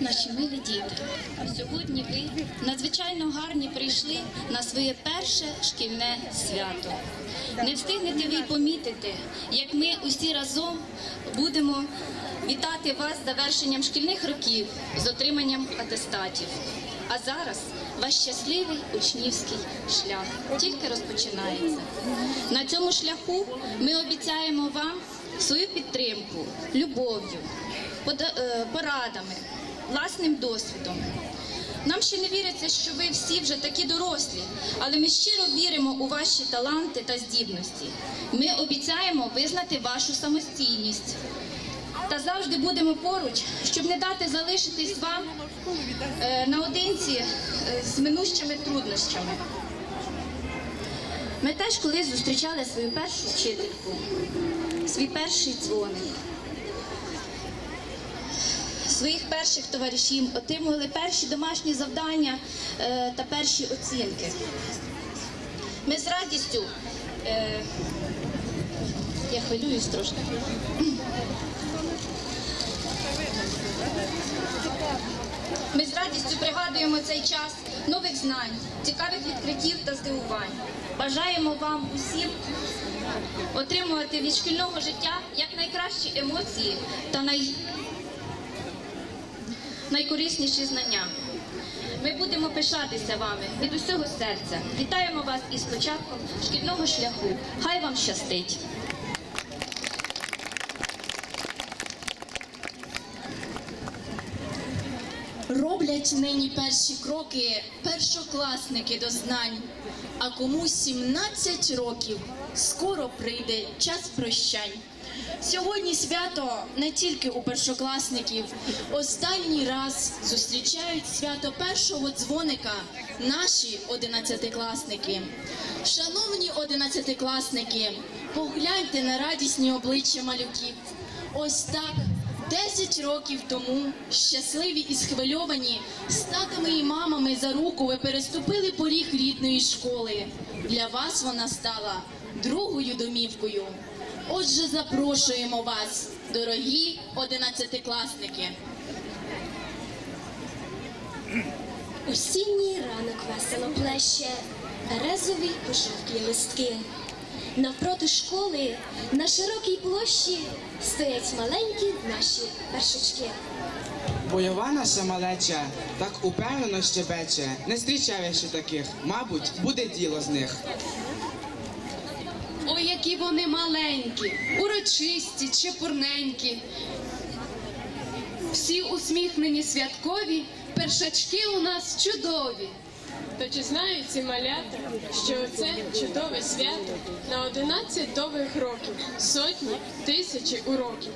наші милі діти. Сьогодні ви надзвичайно гарні прийшли на своє перше шкільне свято. Не встигнете ви помітити, як ми усі разом будемо вітати вас з завершенням шкільних років, з отриманням атестатів. А зараз ваш щасливий учнівський шлях тільки розпочинається. На цьому шляху ми обіцяємо вам свою підтримку, любов'ю, е, порадами, власним досвідом. Нам ще не віриться, що ви всі вже такі дорослі, але ми щиро віримо у ваші таланти та здібності. Ми обіцяємо визнати вашу самостійність та завжди будемо поруч, щоб не дати залишитись вам е, наодинці е, з минущими труднощами. Ми теж колись зустрічали свою першу вчительку, свій перший дзвоник. Своїх перших товаришів отримували перші домашні завдання е, та перші оцінки. Ми з радістю, е, я хвилююсь трошки. Ми з радістю пригадуємо цей час нових знань, цікавих відкриттів та здивувань. Бажаємо вам усім отримувати від шкільного життя якнайкращі емоції та най... найкорисніші знання. Ми будемо пишатися вами від усього серця. Вітаємо вас із початком шкільного шляху. Хай вам щастить! Роблять нині перші кроки першокласники до знань, а комусь 17 років скоро прийде час прощань. Сьогодні свято не тільки у першокласників. Останній раз зустрічають свято першого дзвоника наші одинадцятикласники. Шановні одинадцятикласники, погляньте на радісні обличчя малюків. Ось так Десять років тому, щасливі і схвильовані, з татами і мамами за руку ви переступили поріг рідної школи. Для вас вона стала другою домівкою. Отже, запрошуємо вас, дорогі одинадцятикласники. Осінній ранок весело плеще, березові пожовклі листки. Навпроти школи на широкій площі стоять маленькі наші першачки. Бойова наша малеча так упевнено щебече. Не зустрічав я ще таких, мабуть, буде діло з них. Які вони маленькі, урочисті, чепурненькі. Всі усміхнені святкові, першачки у нас чудові. То чи знають ці малята, що це чудове свято на 11 довгих років, сотні, тисячі уроків.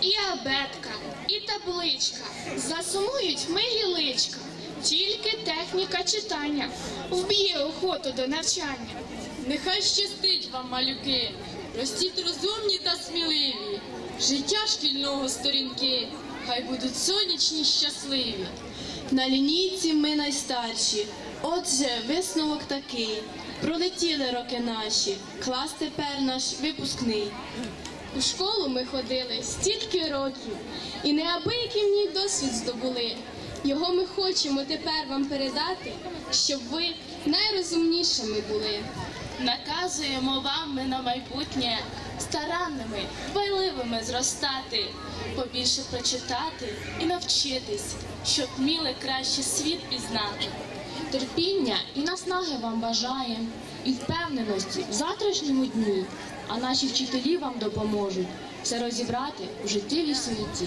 І абетка, і табличка засумують милі личка. Тільки техніка читання вб'є охоту до навчання. Нехай щастить вам, малюки, ростіть розумні та сміливі. Життя шкільного сторінки, хай будуть сонячні щасливі. На лінійці ми найстарші. Отже, висновок такий: пролетіли роки наші, клас тепер наш випускний. У школу ми ходили стільки років, і неабиякий в ній досвід здобули. Його ми хочемо тепер вам передати, щоб ви найрозумнішими були. Наказуємо вам ми на майбутнє старанними, байливими зростати, побільше прочитати і навчитись, щоб вміли краще світ пізнати. Терпіння і наснаги вам бажаєм, і впевненості в завтрашньому дні, а наші вчителі вам допоможуть все розібрати у життєвій суеті.